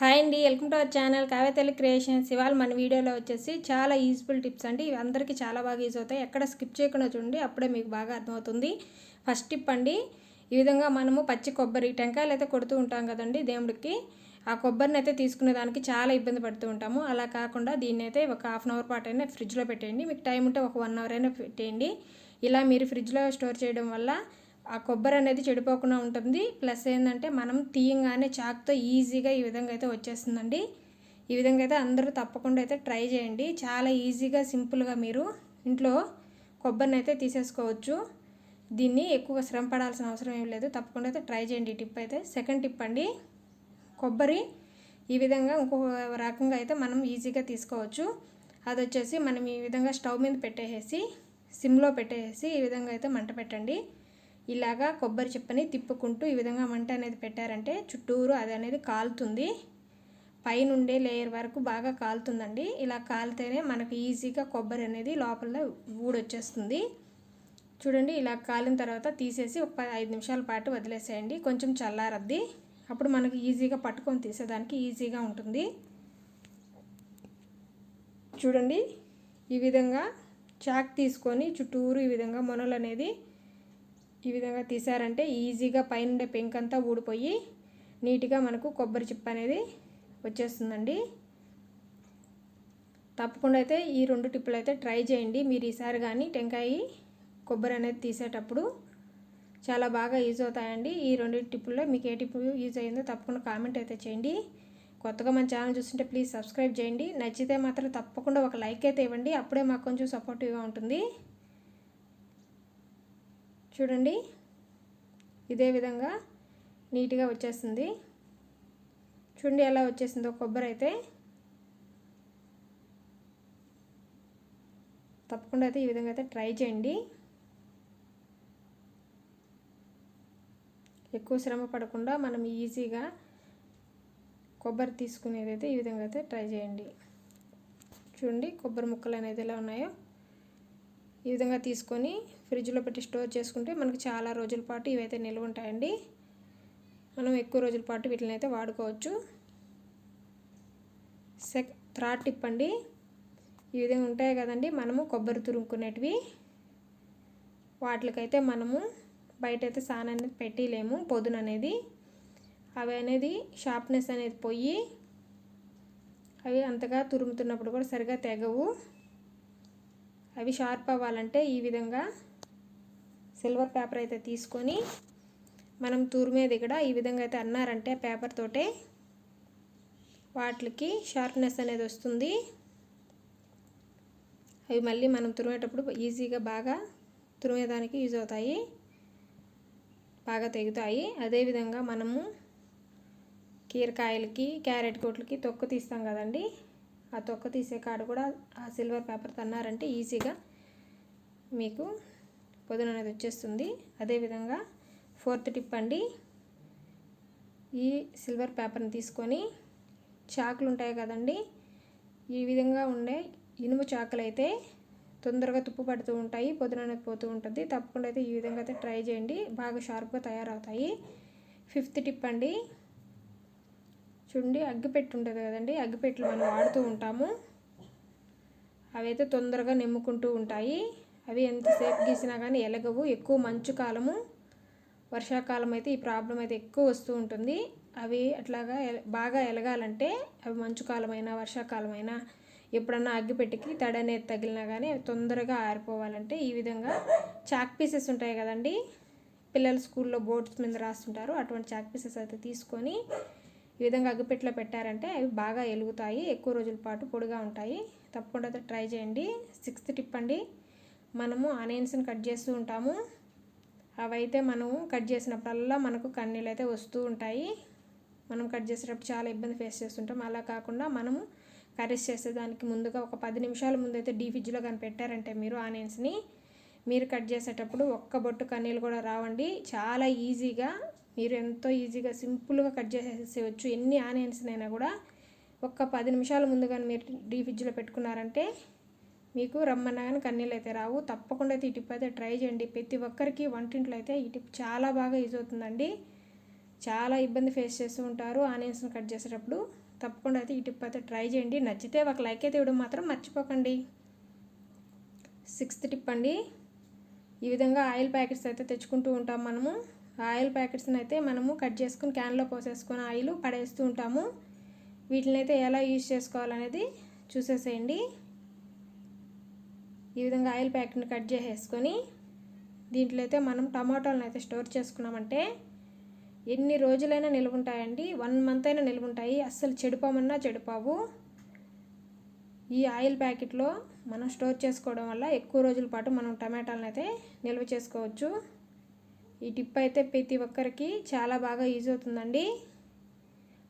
Hi అండి welcome to our channel Kavethalli creations. ఇవాళ మన వీడియోలో వచ్చేసి చాలా యూజ్ఫుల్ టిప్స్ అండి. ఇవి అందరికీ చాలా బాగా యూజ్ అవుతాయి. ఎక్కడ స్కిప్ చేయకుండా చూడండి అప్పుడే మీకు బాగా అర్థమవుతుంది. ఫస్ట్ టిప్ అండి ఈ విధంగా మనము పచ్చి కొబ్బరి టెంకాయలు అయితే కొడుతూ ఉంటాం కదండి దేవుడికి. ఆ కొబ్బరిని అయితే తీసుకునే దానికి చాలా ఇబ్బంది పడుతూ ఉంటాము. అలా కాకుండా దీన్ని అయితే ఒక హాఫ్ అన్ అవర్ పాటు అయినా ఫ్రిడ్జ్లో పెట్టేయండి. మీకు టైం ఉంటే ఒక వన్ అవర్ అయినా పెట్టేయండి. ఇలా మీరు ఫ్రిడ్జ్లో స్టోర్ చేయడం వల్ల ఆ కొబ్బరి అనేది చెడిపోకుండా ఉంటుంది. ప్లస్ ఏంటంటే మనం తీయంగానే చాక్తో ఈజీగా ఈ విధంగా అయితే వచ్చేస్తుందండి. ఈ విధంగా అయితే అందరూ తప్పకుండా అయితే ట్రై చేయండి. చాలా ఈజీగా సింపుల్గా మీరు ఇంట్లో కొబ్బరిని అయితే తీసేసుకోవచ్చు. దీన్ని ఎక్కువ శ్రమ పడాల్సిన అవసరం ఏం లేదు. తప్పకుండా అయితే ట్రై చేయండి. ఈ టిప్ అయితే సెకండ్ టిప్ అండి. కొబ్బరి ఈ విధంగా ఇంకొక రకంగా అయితే మనం ఈజీగా తీసుకోవచ్చు. అది వచ్చేసి మనం ఈ విధంగా స్టవ్ మీద పెట్టేసి సిమ్లో పెట్టేసి ఈ విధంగా అయితే మంట పెట్టండి. ఇలాగా కొబ్బరి చిప్పని తిప్పుకుంటూ ఈ విధంగా మంట అనేది పెట్టారంటే చుట్టూరు అది అనేది కాలుతుంది. పైనుండే లేయర్ వరకు బాగా కాలుతుందండి. ఇలా కాలితేనే మనకు ఈజీగా కొబ్బరి అనేది లోపల ఊడొచ్చేస్తుంది. చూడండి ఇలా కాలిన తర్వాత తీసేసి ఒక ఐదు నిమిషాల పాటు వదిలేసేయండి. కొంచెం చల్లారద్ది. అప్పుడు మనకు ఈజీగా పట్టుకొని తీసేదానికి ఈజీగా ఉంటుంది. చూడండి ఈ విధంగా చాక్ తీసుకొని చుట్టూరు ఈ విధంగా మొనలు అనేది ఈ విధంగా తీసారంటే ఈజీగా పైన పెంక్ అంతా ఊడిపోయి నీట్గా మనకు కొబ్బరి చిప్ప అనేది వచ్చేస్తుందండి. తప్పకుండా అయితే ఈ రెండు టిప్పులు అయితే ట్రై చేయండి. మీరు ఈసారి కానీ టెంకాయ కొబ్బరి అనేది తీసేటప్పుడు చాలా బాగా యూజ్ అవుతాయండి. ఈ రెండు టిప్పుల్లో మీకు ఏ టిప్పు యూజ్ అయ్యిందో తప్పకుండా కామెంట్ అయితే చేయండి. కొత్తగా మన ఛానల్ చూస్తుంటే ప్లీజ్ సబ్స్క్రైబ్ చేయండి. నచ్చితే మాత్రం తప్పకుండా ఒక లైక్ అయితే ఇవ్వండి. అప్పుడే మాకు కొంచెం సపోర్టివ్గా ఉంటుంది. చూడండి. ఇదే విధంగా నీట్గా వచ్చేస్తుంది చూడండి ఎలా వచ్చేసిందో కొబ్బరి అయితే. తప్పకుండా అయితే ఈ విధంగా అయితే ట్రై చేయండి. ఎక్కువ శ్రమ పడకుండా మనం ఈజీగా కొబ్బరి తీసుకునేది అయితే ఈ విధంగా అయితే ట్రై చేయండి. చూడండి కొబ్బరి ముక్కలు అనేది ఎలా ఉన్నాయో. ఈ విధంగా తీసుకొని ఫ్రిడ్జ్లో పెట్టి స్టోర్ చేసుకుంటే మనకు చాలా రోజుల పాటు ఇవైతే నిల్వ ఉంటాయండి. మనం ఎక్కువ రోజుల పాటు వీటిని అయితే వాడుకోవచ్చు. సెక్ థ్రాడ్ టిప్ అండి. ఈ విధంగా ఉంటాయి కదండి. మనము కొబ్బరి తురుముకునేటివి. వాటికైతే మనము బయట అయితే సాన్ అనేది పెట్టలేము పొదున అనేది అవి అనేది షార్ప్నెస్ అనేది పోయి అవి అంతగా తురుముతున్నప్పుడు కూడా సరిగా తెగవు. అవి షార్ప్ అవ్వాలంటే ఈ విధంగా సిల్వర్ పేపర్ అయితే తీసుకొని మనం తురిమేది ఇక్కడ ఈ విధంగా అయితే అన్నారంటే పేపర్ తోటే వాటికి షార్ప్నెస్ అనేది వస్తుంది. అవి మళ్ళీ మనం తురిమేటప్పుడు ఈజీగా బాగా తురిమేదానికి యూజ్ అవుతాయి. బాగా తెగుతాయి. అదేవిధంగా మనము కీరకాయలకి క్యారెట్ కోట్లకి తొక్కు తీస్తాం కదండి. ఆ తొక్క తీసే కాడ కూడా ఆ సిల్వర్ పేపర్ తన్నారంటే ఈజీగా మీకు పొదున అనేది వచ్చేస్తుంది. అదేవిధంగా ఫోర్త్ టిప్ అండి ఈ సిల్వర్ పేపర్ని తీసుకొని చాకులు ఉంటాయి కదండి ఈ విధంగా ఉండే ఇనుము చాకులు అయితే తొందరగా తుప్పు పడుతూ ఉంటాయి పొద్దున అనేది పోతూ ఉంటుంది. తప్పకుండా అయితే ఈ విధంగా అయితే ట్రై చేయండి బాగా షార్ప్గా తయారవుతాయి. ఫిఫ్త్ టిప్ అండి చూడండి అగ్గిపెట్టి ఉంటుంది కదండి అగ్గిపెట్టెలు మనం వాడుతూ ఉంటాము. అవి అయితే తొందరగా నిమ్ముకుంటూ ఉంటాయి. అవి ఎంతసేపు గీసినా కానీ ఎలగవు ఎక్కువ మంచు కాలము వర్షాకాలం అయితే ఈ ప్రాబ్లం అయితే ఎక్కువ వస్తూ ఉంటుంది. అవి అట్లాగా బాగా ఎలగాలంటే అవి మంచు కాలమైనా వర్షాకాలమైనా ఎప్పుడన్నా అగ్గిపెట్టికి తడి అనేది తగిలినా కానీ అవి తొందరగా ఆరిపోవాలంటే ఈ విధంగా చాక్ పీసెస్ ఉంటాయి కదండి. పిల్లలు స్కూల్లో బోర్డ్స్ మీద రాస్తుంటారు అటువంటి చాక్ పీసెస్ అయితే తీసుకొని ఈ విధంగా అగ్గిపెట్టలో పెట్టారంటే అవి బాగా ఎలుగుతాయి ఎక్కువ రోజుల పాటు పొడిగా ఉంటాయి. తప్పకుండా అయితే ట్రై చేయండి. సిక్స్త్ టిప్ అండి మనము ఆనియన్స్ని కట్ చేస్తూ ఉంటాము. అవైతే మనము కట్ చేసినప్పుడల్లా మనకు కన్నీళ్ళు అయితే వస్తూ ఉంటాయి. మనం కట్ చేసేటప్పుడు చాలా ఇబ్బంది ఫేస్ చేస్తుంటాం. అలా కాకుండా మనము కర్రీస్ చేసేదానికి ముందుగా ఒక పది నిమిషాల ముందు అయితే డీ ఫ్రిడ్జ్లో కానీ పెట్టారంటే మీరు ఆనియన్స్ని. మీరు కట్ చేసేటప్పుడు ఒక్క బొట్టు కన్నీళ్ళు కూడా రావండి. చాలా ఈజీగా మీరు ఎంతో ఈజీగా సింపుల్గా కట్ చేసేసేయచ్చు. ఎన్ని ఆనియన్స్నైనా కూడా ఒక్క పది నిమిషాల ముందుగా మీరు డీ ఫ్రిడ్జ్లో పెట్టుకున్నారంటే మీకు రమ్మన్నా కానీ కన్నీళ్ళు అయితే రావు. తప్పకుండా అయితే ఈ టిప్ అయితే ట్రై చేయండి. ప్రతి ఒక్కరికి వంటింట్లో అయితే ఈ టిప్ చాలా బాగా యూజ్ అవుతుందండి. చాలా ఇబ్బంది ఫేస్ చేస్తూ ఉంటారు ఆనియన్స్ని కట్ చేసేటప్పుడు. తప్పకుండా అయితే ఈ టిప్ అయితే ట్రై చేయండి. నచ్చితే ఒక లైక్ అయితే ఇవ్వడం మాత్రం మర్చిపోకండి. సిక్స్త్ టిప్ అండి. ఈ విధంగా ఆయిల్ ప్యాకెట్స్ అయితే తెచ్చుకుంటూ ఉంటాం మనము. ఆయిల్ ప్యాకెట్స్ని అయితే మనము కట్ చేసుకుని క్యాన్లో పోసేసుకొని ఆయిల్ పడేస్తూ ఉంటాము. వీటిని అయితే ఎలా యూజ్ చేసుకోవాలనేది చూసేసేయండి. ఈ విధంగా ఆయిల్ ప్యాకెట్ని కట్ చేసేసుకొని దీంట్లో అయితే మనం టమాటాలను అయితే స్టోర్ చేసుకున్నామంటే ఎన్ని రోజులైనా నిలువుంటాయండి వన్ మంత్ అయినా నిలువుంటాయి అస్సలు చెడిపోమన్నా చెడిపోవు. ఈ ఆయిల్ ప్యాకెట్లో మనం స్టోర్ చేసుకోవడం వల్ల ఎక్కువ రోజుల పాటు మనం టమాటాలను అయితే నిల్వ చేసుకోవచ్చు. ఈ టిప్ అయితే ప్రతి ఒక్కరికి చాలా బాగా యూజ్ అవుతుందండి.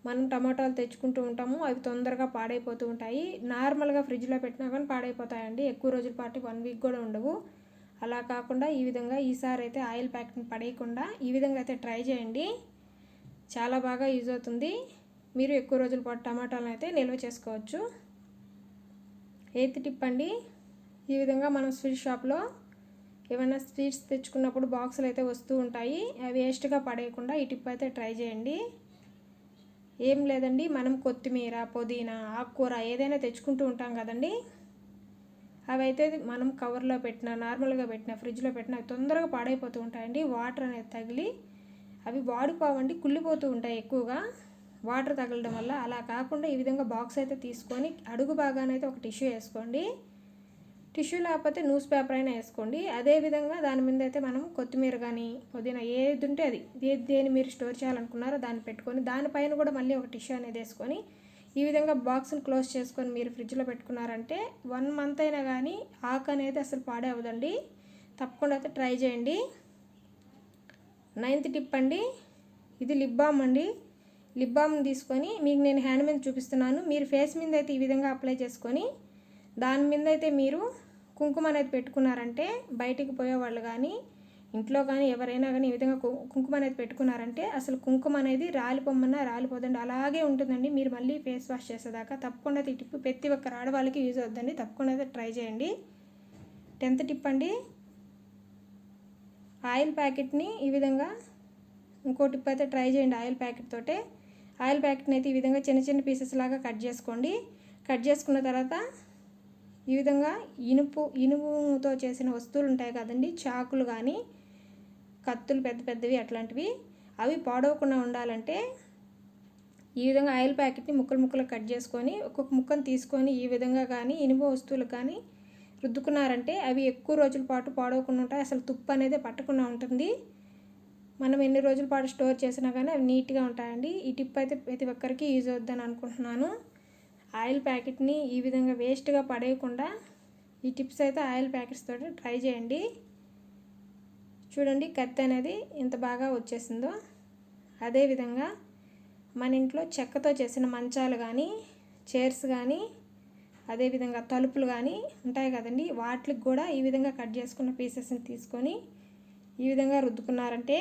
మనం టమాటాలు తెచ్చుకుంటూ ఉంటాము అవి తొందరగా పాడైపోతూ ఉంటాయి. నార్మల్గా ఫ్రిడ్జ్లో పెట్టినా కానీ పాడైపోతాయండి. ఎక్కువ రోజుల పాటు వన్ వీక్ కూడా ఉండవు. అలా కాకుండా ఈ విధంగా ఈసారి అయితే ఆయిల్ ప్యాక్ని పడేయకుండా ఈ విధంగా అయితే ట్రై చేయండి. చాలా బాగా యూజ్ అవుతుంది. మీరు ఎక్కువ రోజుల పాటు టమాటాలను అయితే నిల్వ చేసుకోవచ్చు. ఎయిత్ టిప్ అండి. ఈ విధంగా మనం స్వీట్ షాప్లో ఏమైనా స్వీట్స్ తెచ్చుకున్నప్పుడు బాక్సులు అయితే వస్తూ ఉంటాయి. అవి వేస్ట్గా పడేయకుండా ఈ టిప్ అయితే ట్రై చేయండి. ఏం లేదండి మనం కొత్తిమీర పుదీనా ఆకుకూర ఏదైనా తెచ్చుకుంటూ ఉంటాం కదండి. అవైతే మనం కవర్లో పెట్టిన నార్మల్గా పెట్టిన ఫ్రిడ్జ్లో పెట్టిన తొందరగా పాడైపోతూ ఉంటాయండి. వాటర్ అనేది తగిలి అవి వాడిపోవండి కుళ్ళిపోతూ ఉంటాయి ఎక్కువగా. వాటర్ తగలడం వల్ల అలా కాకుండా ఈ విధంగా బాక్స్ అయితే తీసుకొని అడుగు భాగానైతే ఒక టిష్యూ వేసుకోండి. టిష్యూ లేకపోతే న్యూస్ పేపర్ అయినా వేసుకోండి. అదేవిధంగా దాని మీద అయితే మనం కొత్తిమీర కానీ పుదీనా ఏది ఉంటే అది ఏది దేని మీరు స్టోర్ చేయాలనుకున్నారో దాన్ని పెట్టుకొని దానిపైన కూడా మళ్ళీ ఒక టిష్యూ అనేది వేసుకొని ఈ విధంగా బాక్స్ని క్లోజ్ చేసుకొని మీరు ఫ్రిడ్జ్లో పెట్టుకున్నారంటే వన్ మంత్ అయినా కానీ ఆకు అనేది అసలు పాడే అవ్వదండి. తప్పకుండా అయితే ట్రై చేయండి. నైన్త్ టిప్ అండి ఇది లిప్ బామ్ అండి. లిప్ బామ్ని తీసుకొని మీకు నేను హ్యాండ్ మీద చూపిస్తున్నాను. మీరు ఫేస్ మీద అయితే ఈ విధంగా అప్లై చేసుకొని దాని మీద అయితే మీరు కుంకుమ అనేది పెట్టుకున్నారంటే బయటికి పోయేవాళ్ళు కానీ ఇంట్లో కానీ ఎవరైనా కానీ ఈ విధంగా కుంకుమ అనేది పెట్టుకున్నారంటే అసలు కుంకుమ అనేది రాలిపోమన్నా రాలిపోదండి. అలాగే ఉంటుందండి. మీరు మళ్ళీ ఫేస్ వాష్ చేసేదాకా తప్పకుండా ఈ టిప్ ప్రతి ఒక్క ఆడవాళ్ళకి యూజ్ అవుతుందండి తప్పకుండా అయితే ట్రై చేయండి. టెన్త్ టిప్ అండి. ఆయిల్ ప్యాకెట్ని ఈ విధంగా ఇంకో టిప్ అయితే ట్రై చేయండి ఆయిల్ ప్యాకెట్ తోటే. ఆయిల్ ప్యాకెట్ని అయితే ఈ విధంగా చిన్న చిన్న పీసెస్ లాగా కట్ చేసుకోండి. కట్ చేసుకున్న తర్వాత ఈ విధంగా ఇనుపు ఇనుముతో చేసిన వస్తువులు ఉంటాయి కదండి. చాకులు కానీ కత్తులు పెద్ద పెద్దవి అట్లాంటివి. అవి పాడవకుండా ఉండాలంటే ఈ విధంగా ఆయిల్ ప్యాకెట్ని ముక్కలు ముక్కలు కట్ చేసుకొని ఒక్కొక్క ముక్కను తీసుకొని ఈ విధంగా కానీ ఇనుప వస్తువులు కానీ రుద్దుకున్నారంటే అవి ఎక్కువ రోజుల పాటు పాడవకుండా ఉంటాయి. అసలు తుప్పు అనేది పట్టకుండా ఉంటుంది. మనం ఎన్ని రోజుల పాటు స్టోర్ చేసినా కానీ అవి నీట్గా ఉంటాయండి. ఈ టిప్ అయితే ప్రతి ఒక్కరికి యూజ్ అవుద్దని అనుకుంటున్నాను. ఆయిల్ ప్యాకెట్ని ఈ విధంగా వేస్ట్గా పడేయకుండా ఈ టిప్స్ అయితే ఆయిల్ ప్యాకెట్స్ తోటి ట్రై చేయండి. చూడండి కత్తి అనేది ఎంత బాగా వచ్చేసిందో. అదేవిధంగా మన ఇంట్లో చెక్కతో చేసిన మంచాలు కానీ చైర్స్ కానీ అదేవిధంగా తలుపులు కానీ ఉంటాయి కదండి. వాటికి కూడా ఈ విధంగా కట్ చేసుకున్న పీసెస్ని తీసుకొని ఈ విధంగా రుద్దుకున్నారంటే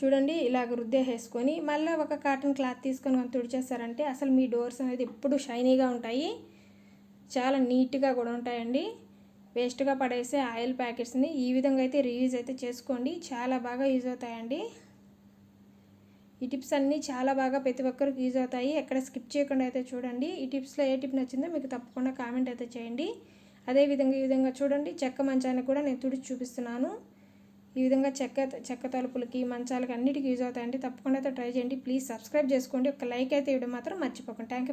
చూడండి ఇలాగ రుద్దేసేసుకొని మళ్ళీ ఒక కాటన్ క్లాత్ తీసుకొని మనం తుడిచేస్తారంటే అసలు మీ డోర్స్ అనేది ఎప్పుడు షైనీగా ఉంటాయి. చాలా నీట్గా కూడా ఉంటాయండి. వేస్ట్గా పడేసే ఆయిల్ ప్యాకెట్స్ని ఈ విధంగా అయితే రీయూజ్ అయితే చేసుకోండి. చాలా బాగా యూజ్ అవుతాయండి. ఈ టిప్స్ అన్నీ చాలా బాగా ప్రతి ఒక్కరికి యూజ్ అవుతాయి. ఎక్కడ స్కిప్ చేయకుండా అయితే చూడండి. ఈ టిప్స్లో ఏ టిప్ నచ్చిందో మీకు తప్పకుండా కామెంట్ అయితే చేయండి. అదేవిధంగా ఈ విధంగా చూడండి. చెక్క మంచాన్ని కూడా నేను తుడిచి చూపిస్తున్నాను. ఈ విధంగా చెక్క చెక్క తలుపులకి మంచాలకి అన్నిటికీ యూజ్ అవుతాయండి. తప్పకుండా అయితే ట్రై చేయండి. ప్లీజ్ సబ్స్క్రైబ్ చేసుకోండి. ఒక లైక్ అయితే ఇవ్వడం మాత్రం మర్చిపోకండి. థ్యాంక్